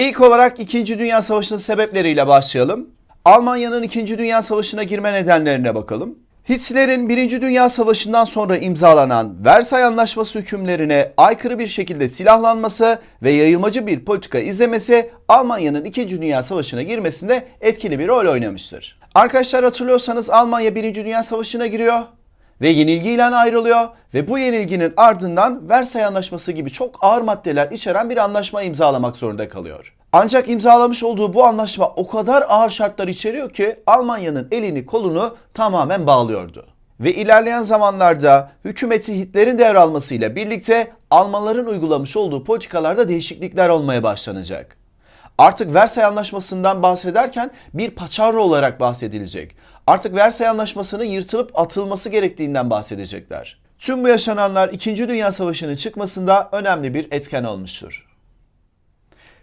İlk olarak 2. Dünya Savaşı'nın sebepleriyle başlayalım. Almanya'nın 2. Dünya Savaşı'na girme nedenlerine bakalım. Hitler'in 1. Dünya Savaşı'ndan sonra imzalanan Versay Anlaşması hükümlerine aykırı bir şekilde silahlanması ve yayılmacı bir politika izlemesi Almanya'nın 2. Dünya Savaşı'na girmesinde etkili bir rol oynamıştır. Arkadaşlar hatırlıyorsanız Almanya 1. Dünya Savaşı'na giriyor ve yenilgiyle ayrılıyor ve bu yenilginin ardından Versay Anlaşması gibi çok ağır maddeler içeren bir anlaşma imzalamak zorunda kalıyor. Ancak imzalamış olduğu bu anlaşma o kadar ağır şartlar içeriyor ki Almanya'nın elini kolunu tamamen bağlıyordu. Ve ilerleyen zamanlarda hükümeti Hitler'in devralmasıyla birlikte Almanların uygulamış olduğu politikalarda değişiklikler olmaya başlanacak. Artık Versay Anlaşması'ndan bahsederken bir paçavra olarak bahsedilecek. Artık Versay Anlaşması'nın yırtılıp atılması gerektiğinden bahsedecekler. Tüm bu yaşananlar 2. Dünya Savaşı'nın çıkmasında önemli bir etken olmuştur.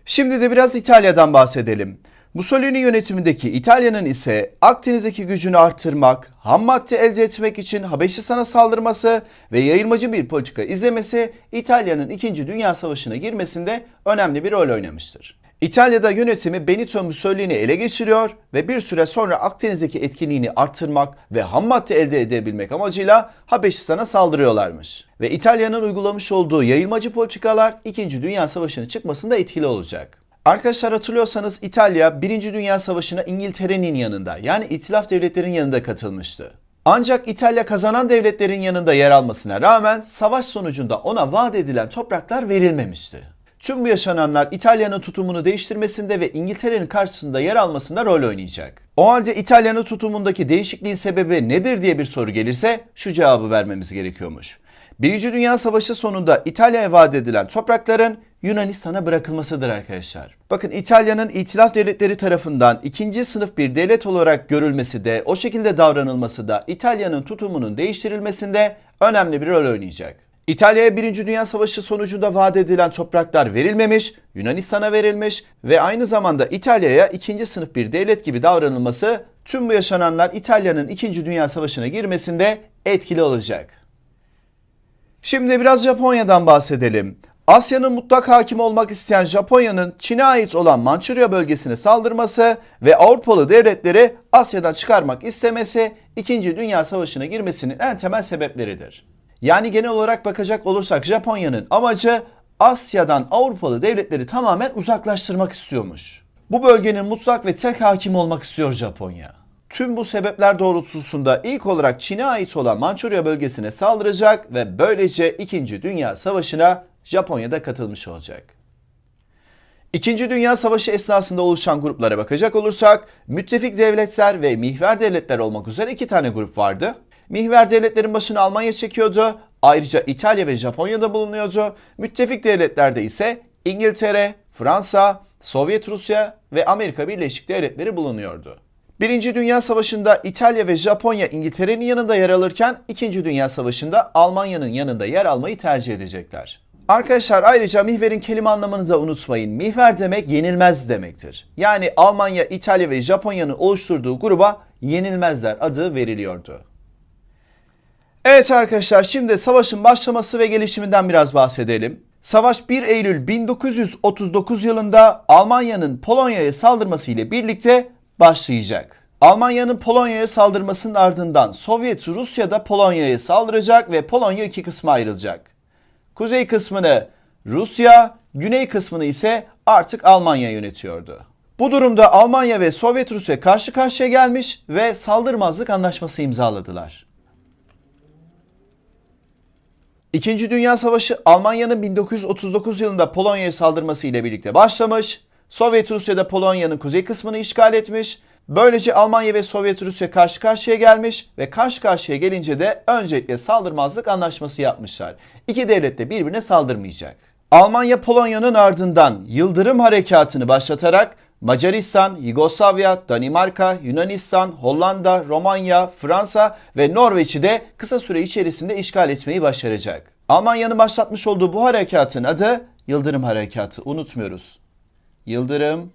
Şimdi de biraz İtalya'dan bahsedelim. Mussolini yönetimindeki İtalya'nın ise Akdeniz'deki gücünü artırmak, ham madde elde etmek için Habeşistan'a saldırması ve yayılmacı bir politika izlemesi İtalya'nın 2. Dünya Savaşı'na girmesinde önemli bir rol oynamıştır. İtalya'da yönetimi Benito Mussolini ele geçiriyor ve bir süre sonra Akdeniz'deki etkinliğini artırmak ve ham madde elde edebilmek amacıyla Habeşistan'a saldırıyorlarmış. Ve İtalya'nın uygulamış olduğu yayılmacı politikalar 2. Dünya Savaşı'nın çıkmasında etkili olacak. Arkadaşlar hatırlıyorsanız İtalya 1. Dünya Savaşı'na İngiltere'nin yanında yani İtilaf devletlerin yanında katılmıştı. Ancak İtalya kazanan devletlerin yanında yer almasına rağmen savaş sonucunda ona vaat edilen topraklar verilmemişti. Tüm bu yaşananlar İtalya'nın tutumunu değiştirmesinde ve İngiltere'nin karşısında yer almasında rol oynayacak. O halde İtalya'nın tutumundaki değişikliğin sebebi nedir diye bir soru gelirse şu cevabı vermemiz gerekiyormuş. Birinci Dünya Savaşı sonunda İtalya'ya vaat edilen toprakların Yunanistan'a bırakılmasıdır arkadaşlar. Bakın İtalya'nın itilaf devletleri tarafından ikinci sınıf bir devlet olarak görülmesi de o şekilde davranılması da İtalya'nın tutumunun değiştirilmesinde önemli bir rol oynayacak. İtalya'ya 1. Dünya Savaşı sonucunda vaat edilen topraklar verilmemiş, Yunanistan'a verilmiş ve aynı zamanda İtalya'ya ikinci sınıf bir devlet gibi davranılması tüm bu yaşananlar İtalya'nın 2. Dünya Savaşı'na girmesinde etkili olacak. Şimdi biraz Japonya'dan bahsedelim. Asya'nın mutlak hakim olmak isteyen Japonya'nın Çin'e ait olan Mançurya bölgesine saldırması ve Avrupalı devletleri Asya'dan çıkarmak istemesi 2. Dünya Savaşı'na girmesinin en temel sebepleridir. Yani genel olarak bakacak olursak Japonya'nın amacı Asya'dan Avrupalı devletleri tamamen uzaklaştırmak istiyormuş. Bu bölgenin mutlak ve tek hakim olmak istiyor Japonya. Tüm bu sebepler doğrultusunda ilk olarak Çin'e ait olan Mançurya bölgesine saldıracak ve böylece 2. Dünya Savaşı'na Japonya'da katılmış olacak. İkinci Dünya Savaşı esnasında oluşan gruplara bakacak olursak müttefik devletler ve mihver devletler olmak üzere iki tane grup vardı. Mihver devletlerin başını Almanya çekiyordu. Ayrıca İtalya ve Japonya'da bulunuyordu. Müttefik devletlerde ise İngiltere, Fransa, Sovyet Rusya ve Amerika Birleşik Devletleri bulunuyordu. Birinci Dünya Savaşı'nda İtalya ve Japonya İngiltere'nin yanında yer alırken İkinci Dünya Savaşı'nda Almanya'nın yanında yer almayı tercih edecekler. Arkadaşlar ayrıca mihverin kelime anlamını da unutmayın. Mihver demek yenilmez demektir. Yani Almanya, İtalya ve Japonya'nın oluşturduğu gruba yenilmezler adı veriliyordu. Evet arkadaşlar şimdi savaşın başlaması ve gelişiminden biraz bahsedelim. Savaş 1 Eylül 1939 yılında Almanya'nın Polonya'ya saldırması ile birlikte başlayacak. Almanya'nın Polonya'ya saldırmasının ardından Sovyet Rusya da Polonya'ya saldıracak ve Polonya iki kısma ayrılacak. Kuzey kısmını Rusya, güney kısmını ise artık Almanya yönetiyordu. Bu durumda Almanya ve Sovyet Rusya karşı karşıya gelmiş ve saldırmazlık anlaşması imzaladılar. İkinci Dünya Savaşı Almanya'nın 1939 yılında Polonya'ya saldırması ile birlikte başlamış. Sovyet Rusya da Polonya'nın kuzey kısmını işgal etmiş. Böylece Almanya ve Sovyet Rusya karşı karşıya gelmiş ve karşı karşıya gelince de öncelikle saldırmazlık anlaşması yapmışlar. İki devlet de birbirine saldırmayacak. Almanya Polonya'nın ardından Yıldırım Harekatı'nı başlatarak Macaristan, Yugoslavya, Danimarka, Yunanistan, Hollanda, Romanya, Fransa ve Norveç'i de kısa süre içerisinde işgal etmeyi başaracak. Almanya'nın başlatmış olduğu bu harekatın adı Yıldırım Harekatı. Unutmuyoruz. Yıldırım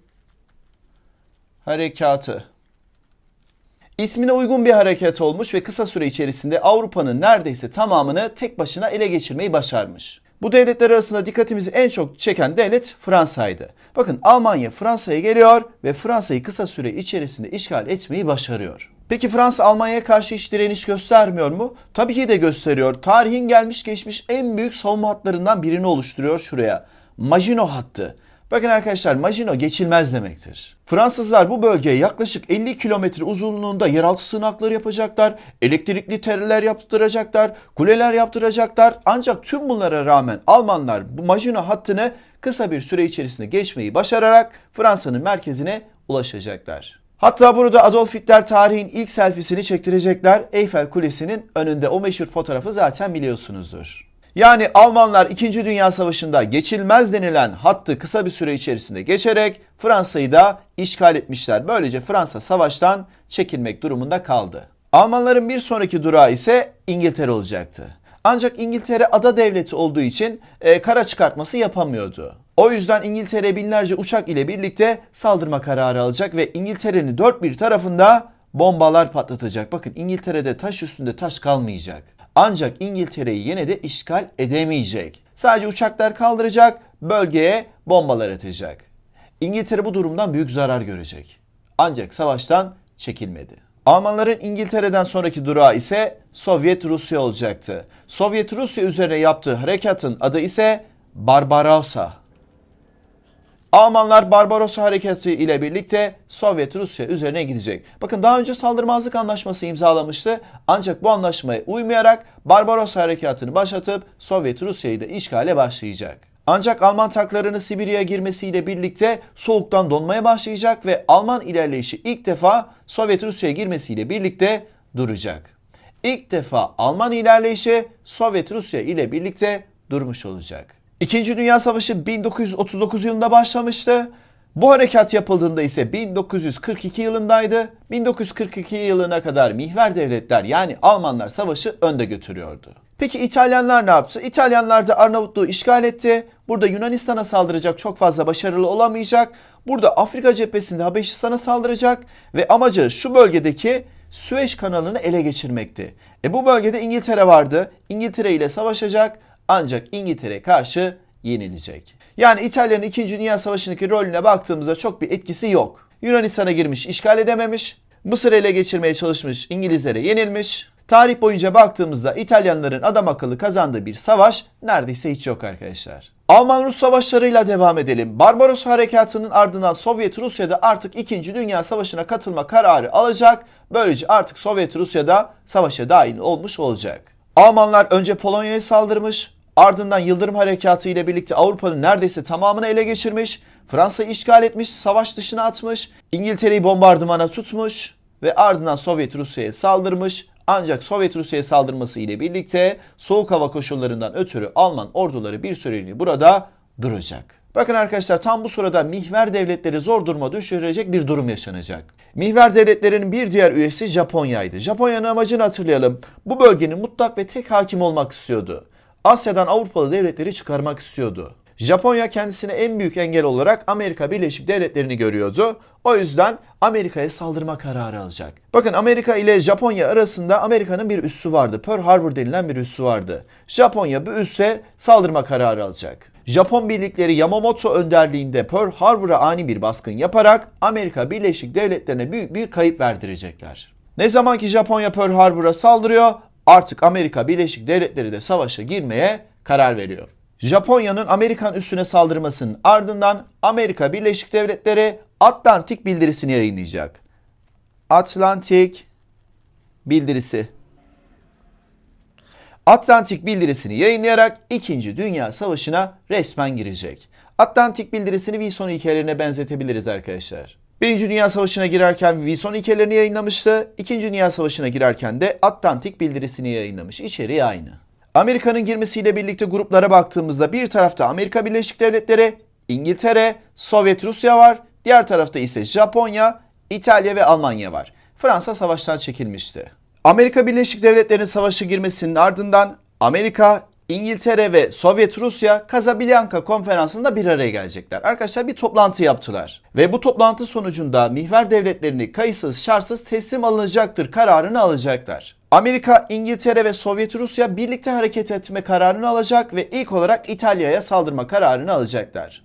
Harekatı. İsmine uygun bir hareket olmuş ve kısa süre içerisinde Avrupa'nın neredeyse tamamını tek başına ele geçirmeyi başarmış. Bu devletler arasında dikkatimizi en çok çeken devlet Fransa'ydı. Bakın Almanya Fransa'ya geliyor ve Fransa'yı kısa süre içerisinde işgal etmeyi başarıyor. Peki Fransa Almanya'ya karşı hiç direniş göstermiyor mu? Tabii ki de gösteriyor. Tarihin gelmiş geçmiş en büyük savunma hatlarından birini oluşturuyor şuraya. Maginot hattı. Bakın arkadaşlar Maginot geçilmez demektir. Fransızlar bu bölgeye yaklaşık 50 kilometre uzunluğunda yeraltı sığınakları yapacaklar, elektrikli tereler yaptıracaklar, kuleler yaptıracaklar. Ancak tüm bunlara rağmen Almanlar bu Maginot hattını kısa bir süre içerisinde geçmeyi başararak Fransa'nın merkezine ulaşacaklar. Hatta burada Adolf Hitler tarihin ilk selfiesini çektirecekler. Eyfel Kulesi'nin önünde o meşhur fotoğrafı zaten biliyorsunuzdur. Yani Almanlar 2. Dünya Savaşı'nda geçilmez denilen hattı kısa bir süre içerisinde geçerek Fransa'yı da işgal etmişler. Böylece Fransa savaştan çekilmek durumunda kaldı. Almanların bir sonraki durağı ise İngiltere olacaktı. Ancak İngiltere ada devleti olduğu için e, kara çıkartması yapamıyordu. O yüzden İngiltere binlerce uçak ile birlikte saldırma kararı alacak ve İngiltere'nin dört bir tarafında bombalar patlatacak. Bakın İngiltere'de taş üstünde taş kalmayacak. Ancak İngiltere'yi yine de işgal edemeyecek. Sadece uçaklar kaldıracak, bölgeye bombalar atacak. İngiltere bu durumdan büyük zarar görecek. Ancak savaştan çekilmedi. Almanların İngiltere'den sonraki durağı ise Sovyet Rusya olacaktı. Sovyet Rusya üzerine yaptığı harekatın adı ise Barbarossa. Almanlar Barbarossa Harekatı ile birlikte Sovyet Rusya üzerine gidecek. Bakın daha önce saldırmazlık anlaşması imzalamıştı. Ancak bu anlaşmaya uymayarak Barbarossa Harekatı'nı başlatıp Sovyet Rusya'yı da işgale başlayacak. Ancak Alman tanklarının Sibirya'ya girmesiyle birlikte soğuktan donmaya başlayacak ve Alman ilerleyişi ilk defa Sovyet Rusya'ya girmesiyle birlikte duracak. İlk defa Alman ilerleyişi Sovyet Rusya ile birlikte durmuş olacak. İkinci Dünya Savaşı 1939 yılında başlamıştı. Bu harekat yapıldığında ise 1942 yılındaydı. 1942 yılına kadar mihver devletler yani Almanlar savaşı önde götürüyordu. Peki İtalyanlar ne yaptı? İtalyanlar da Arnavutluğu işgal etti. Burada Yunanistan'a saldıracak çok fazla başarılı olamayacak. Burada Afrika cephesinde Habeşistan'a saldıracak ve amacı şu bölgedeki Süveyş kanalını ele geçirmekti. E bu bölgede İngiltere vardı. İngiltere ile savaşacak ancak İngiltere karşı yenilecek. Yani İtalya'nın 2. Dünya Savaşı'ndaki rolüne baktığımızda çok bir etkisi yok. Yunanistan'a girmiş, işgal edememiş. Mısır'ı ele geçirmeye çalışmış, İngilizlere yenilmiş. Tarih boyunca baktığımızda İtalyanların adam akıllı kazandığı bir savaş neredeyse hiç yok arkadaşlar. Alman-Rus savaşlarıyla devam edelim. Barbaros Harekatı'nın ardından Sovyet Rusya'da artık 2. Dünya Savaşı'na katılma kararı alacak. Böylece artık Sovyet Rusya'da savaşa dahil olmuş olacak. Almanlar önce Polonya'ya saldırmış, ardından Yıldırım Harekatı ile birlikte Avrupa'nın neredeyse tamamını ele geçirmiş, Fransa'yı işgal etmiş, savaş dışına atmış, İngiltere'yi bombardımana tutmuş ve ardından Sovyet Rusya'ya saldırmış. Ancak Sovyet Rusya'ya saldırması ile birlikte soğuk hava koşullarından ötürü Alman orduları bir süreliğine burada duracak. Bakın arkadaşlar tam bu sırada mihver devletleri zor duruma düşürecek bir durum yaşanacak. Mihver devletlerinin bir diğer üyesi Japonya'ydı. Japonya'nın amacını hatırlayalım. Bu bölgenin mutlak ve tek hakim olmak istiyordu. Asya'dan Avrupalı devletleri çıkarmak istiyordu. Japonya kendisine en büyük engel olarak Amerika Birleşik Devletleri'ni görüyordu. O yüzden Amerika'ya saldırma kararı alacak. Bakın Amerika ile Japonya arasında Amerika'nın bir üssü vardı. Pearl Harbor denilen bir üssü vardı. Japonya bu üsse saldırma kararı alacak. Japon birlikleri Yamamoto önderliğinde Pearl Harbor'a ani bir baskın yaparak Amerika Birleşik Devletleri'ne büyük bir kayıp verdirecekler. Ne zaman ki Japonya Pearl Harbor'a saldırıyor, artık Amerika Birleşik Devletleri de savaşa girmeye karar veriyor. Japonya'nın Amerikan üssüne saldırmasının ardından Amerika Birleşik Devletleri Atlantik bildirisini yayınlayacak. Atlantik bildirisi. Atlantik bildirisini yayınlayarak 2. Dünya Savaşı'na resmen girecek. Atlantik bildirisini Wilson hikayelerine benzetebiliriz arkadaşlar. Birinci Dünya Savaşı'na girerken Wilson hikayelerini yayınlamıştı. İkinci Dünya Savaşı'na girerken de Atlantik bildirisini yayınlamış. İçeriği aynı. Amerika'nın girmesiyle birlikte gruplara baktığımızda bir tarafta Amerika Birleşik Devletleri, İngiltere, Sovyet Rusya var. Diğer tarafta ise Japonya, İtalya ve Almanya var. Fransa savaştan çekilmişti. Amerika Birleşik Devletleri'nin savaşa girmesinin ardından Amerika, İngiltere ve Sovyet Rusya Casablanca konferansında bir araya gelecekler. Arkadaşlar bir toplantı yaptılar. Ve bu toplantı sonucunda mihver devletlerini kayıtsız şartsız teslim alınacaktır kararını alacaklar. Amerika, İngiltere ve Sovyet Rusya birlikte hareket etme kararını alacak ve ilk olarak İtalya'ya saldırma kararını alacaklar.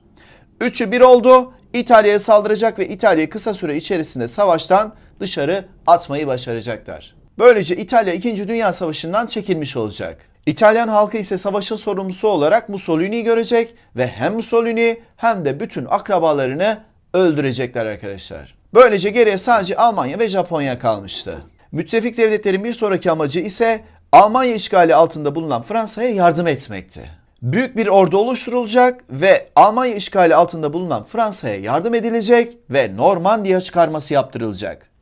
Üçü bir oldu. İtalya'ya saldıracak ve İtalya'yı kısa süre içerisinde savaştan dışarı atmayı başaracaklar. Böylece İtalya 2. Dünya Savaşı'ndan çekilmiş olacak. İtalyan halkı ise savaşın sorumlusu olarak Mussolini'yi görecek ve hem Mussolini hem de bütün akrabalarını öldürecekler arkadaşlar. Böylece geriye sadece Almanya ve Japonya kalmıştı. Müttefik devletlerin bir sonraki amacı ise Almanya işgali altında bulunan Fransa'ya yardım etmekti. Büyük bir ordu oluşturulacak ve Almanya işgali altında bulunan Fransa'ya yardım edilecek ve Normandiya çıkarması yaptırılacak.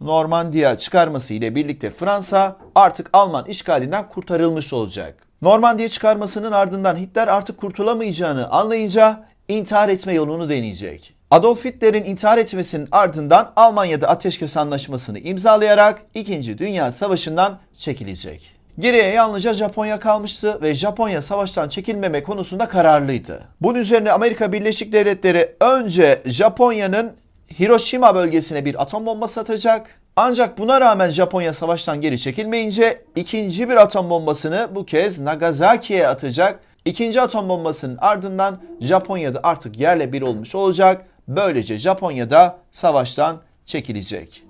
Normandiya çıkarması ile birlikte Fransa artık Alman işgalinden kurtarılmış olacak. Normandiya çıkarmasının ardından Hitler artık kurtulamayacağını anlayınca intihar etme yolunu deneyecek. Adolf Hitler'in intihar etmesinin ardından Almanya'da ateşkes anlaşmasını imzalayarak 2. Dünya Savaşı'ndan çekilecek. Geriye yalnızca Japonya kalmıştı ve Japonya savaştan çekilmeme konusunda kararlıydı. Bunun üzerine Amerika Birleşik Devletleri önce Japonya'nın Hiroşima bölgesine bir atom bombası atacak. Ancak buna rağmen Japonya savaştan geri çekilmeyince ikinci bir atom bombasını bu kez Nagasaki'ye atacak. İkinci atom bombasının ardından Japonya'da artık yerle bir olmuş olacak. Böylece Japonya'da savaştan çekilecek.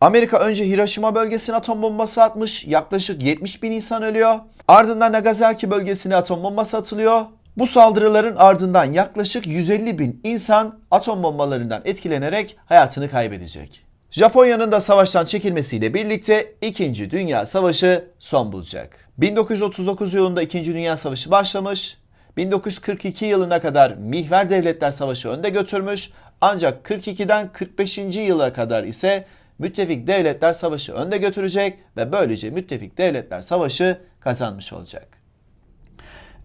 Amerika önce Hiroşima bölgesine atom bombası atmış. Yaklaşık 70 bin insan ölüyor. Ardından Nagasaki bölgesine atom bombası atılıyor. Bu saldırıların ardından yaklaşık 150 bin insan atom bombalarından etkilenerek hayatını kaybedecek. Japonya'nın da savaştan çekilmesiyle birlikte 2. Dünya Savaşı son bulacak. 1939 yılında 2. Dünya Savaşı başlamış. 1942 yılına kadar Mihver Devletler Savaşı önde götürmüş. Ancak 42'den 45. yıla kadar ise Müttefik Devletler Savaşı önde götürecek ve böylece Müttefik Devletler Savaşı kazanmış olacak.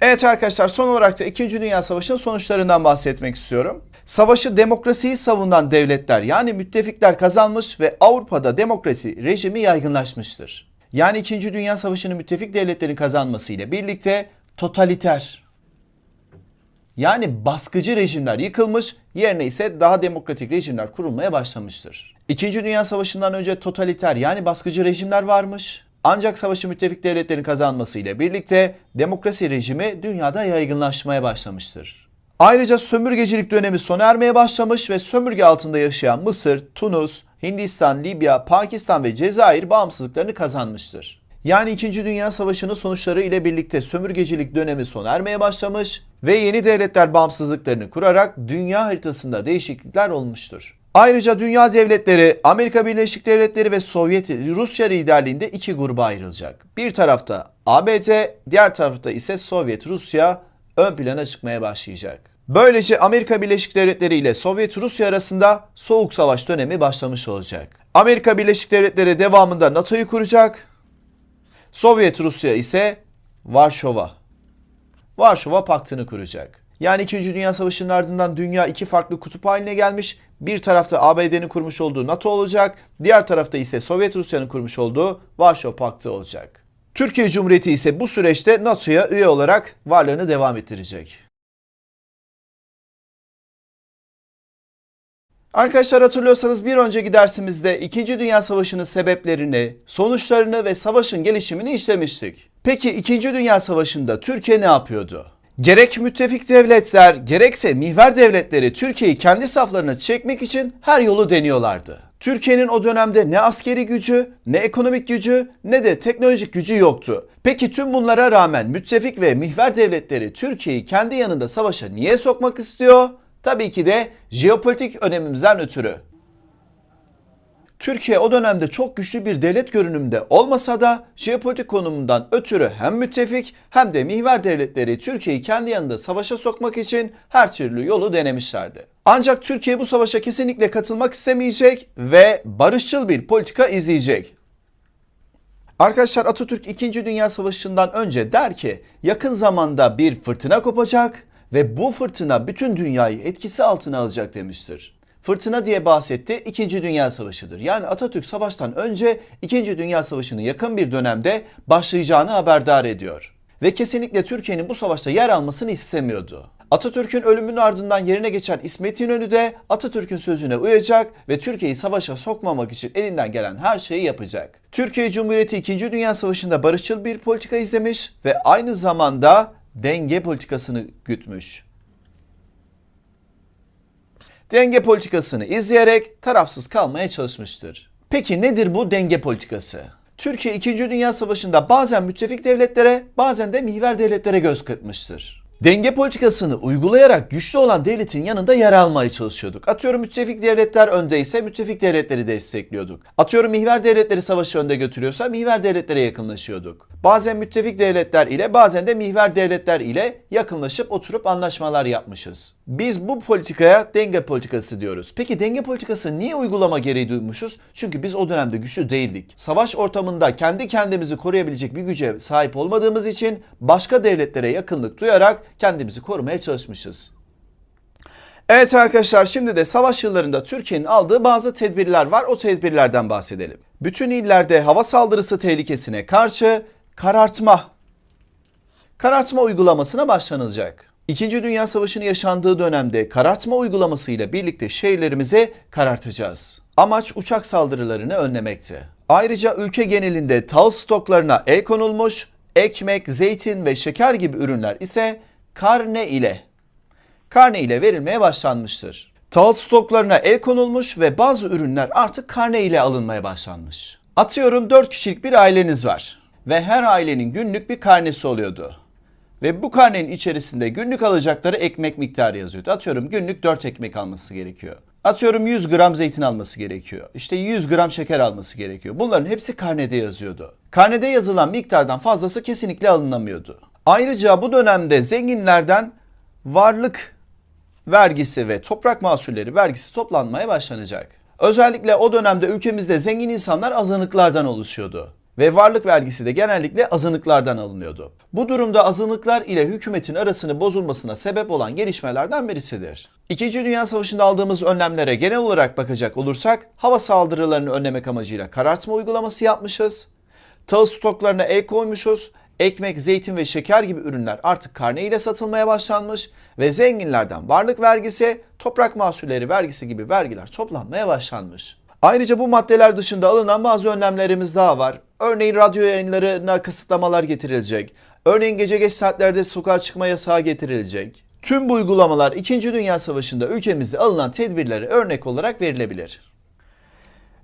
Evet arkadaşlar son olarak da 2. Dünya Savaşı'nın sonuçlarından bahsetmek istiyorum. Savaşı demokrasiyi savunan devletler yani müttefikler kazanmış ve Avrupa'da demokrasi rejimi yaygınlaşmıştır. Yani 2. Dünya Savaşı'nın müttefik devletlerin kazanmasıyla birlikte totaliter yani baskıcı rejimler yıkılmış, yerine ise daha demokratik rejimler kurulmaya başlamıştır. İkinci Dünya Savaşı'ndan önce totaliter yani baskıcı rejimler varmış. Ancak savaşı müttefik devletlerin kazanmasıyla birlikte demokrasi rejimi dünyada yaygınlaşmaya başlamıştır. Ayrıca sömürgecilik dönemi sona ermeye başlamış ve sömürge altında yaşayan Mısır, Tunus, Hindistan, Libya, Pakistan ve Cezayir bağımsızlıklarını kazanmıştır. Yani 2. Dünya Savaşı'nın sonuçları ile birlikte sömürgecilik dönemi sona ermeye başlamış ve yeni devletler bağımsızlıklarını kurarak dünya haritasında değişiklikler olmuştur. Ayrıca dünya devletleri Amerika Birleşik Devletleri ve Sovyet Rusya liderliğinde iki gruba ayrılacak. Bir tarafta ABD, diğer tarafta ise Sovyet Rusya ön plana çıkmaya başlayacak. Böylece Amerika Birleşik Devletleri ile Sovyet Rusya arasında Soğuk Savaş dönemi başlamış olacak. Amerika Birleşik Devletleri devamında NATO'yu kuracak. Sovyet Rusya ise Varşova. Varşova Paktı'nı kuracak. Yani 2. Dünya Savaşı'nın ardından dünya iki farklı kutup haline gelmiş. Bir tarafta ABD'nin kurmuş olduğu NATO olacak, diğer tarafta ise Sovyet Rusya'nın kurmuş olduğu Varşova Paktı olacak. Türkiye Cumhuriyeti ise bu süreçte NATO'ya üye olarak varlığını devam ettirecek. Arkadaşlar hatırlıyorsanız bir önceki dersimizde 2. Dünya Savaşı'nın sebeplerini, sonuçlarını ve savaşın gelişimini işlemiştik. Peki 2. Dünya Savaşı'nda Türkiye ne yapıyordu? Gerek müttefik devletler gerekse mihver devletleri Türkiye'yi kendi saflarına çekmek için her yolu deniyorlardı. Türkiye'nin o dönemde ne askeri gücü, ne ekonomik gücü, ne de teknolojik gücü yoktu. Peki tüm bunlara rağmen müttefik ve mihver devletleri Türkiye'yi kendi yanında savaşa niye sokmak istiyor? Tabii ki de jeopolitik önemimizden ötürü. Türkiye o dönemde çok güçlü bir devlet görünümünde olmasa da jeopolitik konumundan ötürü hem müttefik hem de mihver devletleri Türkiye'yi kendi yanında savaşa sokmak için her türlü yolu denemişlerdi. Ancak Türkiye bu savaşa kesinlikle katılmak istemeyecek ve barışçıl bir politika izleyecek. Arkadaşlar Atatürk 2. Dünya Savaşı'ndan önce der ki yakın zamanda bir fırtına kopacak ve bu fırtına bütün dünyayı etkisi altına alacak demiştir. Fırtına diye bahsetti 2. Dünya Savaşı'dır. Yani Atatürk savaştan önce 2. Dünya Savaşı'nın yakın bir dönemde başlayacağını haberdar ediyor. ve kesinlikle Türkiye'nin bu savaşta yer almasını istemiyordu. Atatürk'ün ölümünün ardından yerine geçen İsmet İnönü de Atatürk'ün sözüne uyacak ve Türkiye'yi savaşa sokmamak için elinden gelen her şeyi yapacak. Türkiye Cumhuriyeti 2. Dünya Savaşı'nda barışçıl bir politika izlemiş ve aynı zamanda denge politikasını gütmüş. Denge politikasını izleyerek tarafsız kalmaya çalışmıştır. Peki nedir bu denge politikası? Türkiye 2. Dünya Savaşı'nda bazen müttefik devletlere, bazen de mihver devletlere göz kırpmıştır. Denge politikasını uygulayarak güçlü olan devletin yanında yer almaya çalışıyorduk. Atıyorum müttefik devletler öndeyse müttefik devletleri destekliyorduk. Atıyorum mihver devletleri savaşı önde götürüyorsa mihver devletlere yakınlaşıyorduk. Bazen müttefik devletler ile bazen de mihver devletler ile yakınlaşıp oturup anlaşmalar yapmışız. Biz bu politikaya denge politikası diyoruz. Peki denge politikası niye uygulama gereği duymuşuz? Çünkü biz o dönemde güçlü değildik. Savaş ortamında kendi kendimizi koruyabilecek bir güce sahip olmadığımız için başka devletlere yakınlık duyarak kendimizi korumaya çalışmışız. Evet arkadaşlar şimdi de savaş yıllarında Türkiye'nin aldığı bazı tedbirler var. O tedbirlerden bahsedelim. Bütün illerde hava saldırısı tehlikesine karşı karartma karartma uygulamasına başlanılacak. İkinci Dünya Savaşı'nın yaşandığı dönemde karartma uygulamasıyla birlikte şehirlerimizi karartacağız. Amaç uçak saldırılarını önlemekti. Ayrıca ülke genelinde tahıl stoklarına el konulmuş, ekmek, zeytin ve şeker gibi ürünler ise karne ile karne ile verilmeye başlanmıştır. Tahıl stoklarına el konulmuş ve bazı ürünler artık karne ile alınmaya başlanmış. Atıyorum 4 kişilik bir aileniz var ve her ailenin günlük bir karnesi oluyordu. Ve bu karnenin içerisinde günlük alacakları ekmek miktarı yazıyordu. Atıyorum günlük 4 ekmek alması gerekiyor. Atıyorum 100 gram zeytin alması gerekiyor. İşte 100 gram şeker alması gerekiyor. Bunların hepsi karnede yazıyordu. Karnede yazılan miktardan fazlası kesinlikle alınamıyordu. Ayrıca bu dönemde zenginlerden varlık vergisi ve toprak mahsulleri vergisi toplanmaya başlanacak. Özellikle o dönemde ülkemizde zengin insanlar azınlıklardan oluşuyordu ve varlık vergisi de genellikle azınlıklardan alınıyordu. Bu durumda azınlıklar ile hükümetin arasını bozulmasına sebep olan gelişmelerden birisidir. İkinci Dünya Savaşı'nda aldığımız önlemlere genel olarak bakacak olursak hava saldırılarını önlemek amacıyla karartma uygulaması yapmışız. Tahıl stoklarına el koymuşuz. Ekmek, zeytin ve şeker gibi ürünler artık karne ile satılmaya başlanmış ve zenginlerden varlık vergisi, toprak mahsulleri vergisi gibi vergiler toplanmaya başlanmış. Ayrıca bu maddeler dışında alınan bazı önlemlerimiz daha var. Örneğin radyo yayınlarına kısıtlamalar getirilecek. Örneğin gece geç saatlerde sokağa çıkma yasağı getirilecek. Tüm bu uygulamalar 2. Dünya Savaşı'nda ülkemizde alınan tedbirlere örnek olarak verilebilir.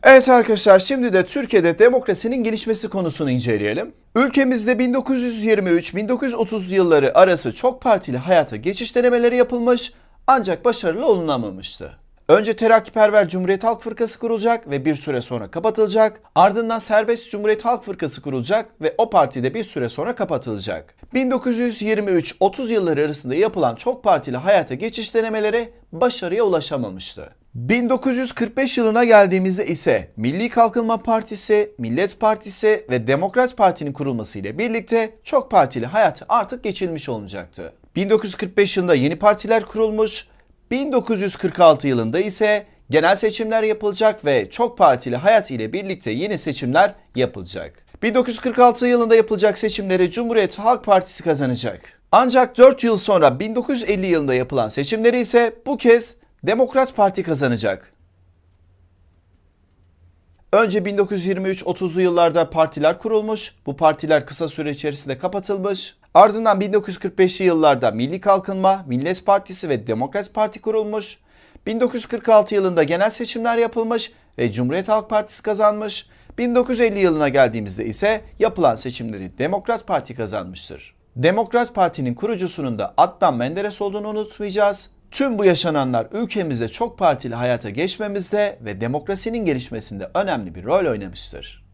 Evet arkadaşlar şimdi de Türkiye'de demokrasinin gelişmesi konusunu inceleyelim. Ülkemizde 1923-1930 yılları arası çok partili hayata geçiş denemeleri yapılmış ancak başarılı olunamamıştı. Önce Terakkiperver Cumhuriyet Halk Fırkası kurulacak ve bir süre sonra kapatılacak. Ardından Serbest Cumhuriyet Halk Fırkası kurulacak ve o parti de bir süre sonra kapatılacak. 1923-30 yılları arasında yapılan çok partili hayata geçiş denemeleri başarıya ulaşamamıştı. 1945 yılına geldiğimizde ise Milli Kalkınma Partisi, Millet Partisi ve Demokrat Parti'nin kurulması ile birlikte çok partili hayat artık geçilmiş olacaktı. 1945 yılında yeni partiler kurulmuş, 1946 yılında ise genel seçimler yapılacak ve çok partili hayat ile birlikte yeni seçimler yapılacak. 1946 yılında yapılacak seçimleri Cumhuriyet Halk Partisi kazanacak. Ancak 4 yıl sonra 1950 yılında yapılan seçimleri ise bu kez Demokrat Parti kazanacak. Önce 1923-30'lu yıllarda partiler kurulmuş. Bu partiler kısa süre içerisinde kapatılmış. Ardından 1945'li yıllarda Milli Kalkınma, Millet Partisi ve Demokrat Parti kurulmuş. 1946 yılında genel seçimler yapılmış ve Cumhuriyet Halk Partisi kazanmış. 1950 yılına geldiğimizde ise yapılan seçimleri Demokrat Parti kazanmıştır. Demokrat Parti'nin kurucusunun da Adnan Menderes olduğunu unutmayacağız. Tüm bu yaşananlar ülkemizde çok partili hayata geçmemizde ve demokrasinin gelişmesinde önemli bir rol oynamıştır.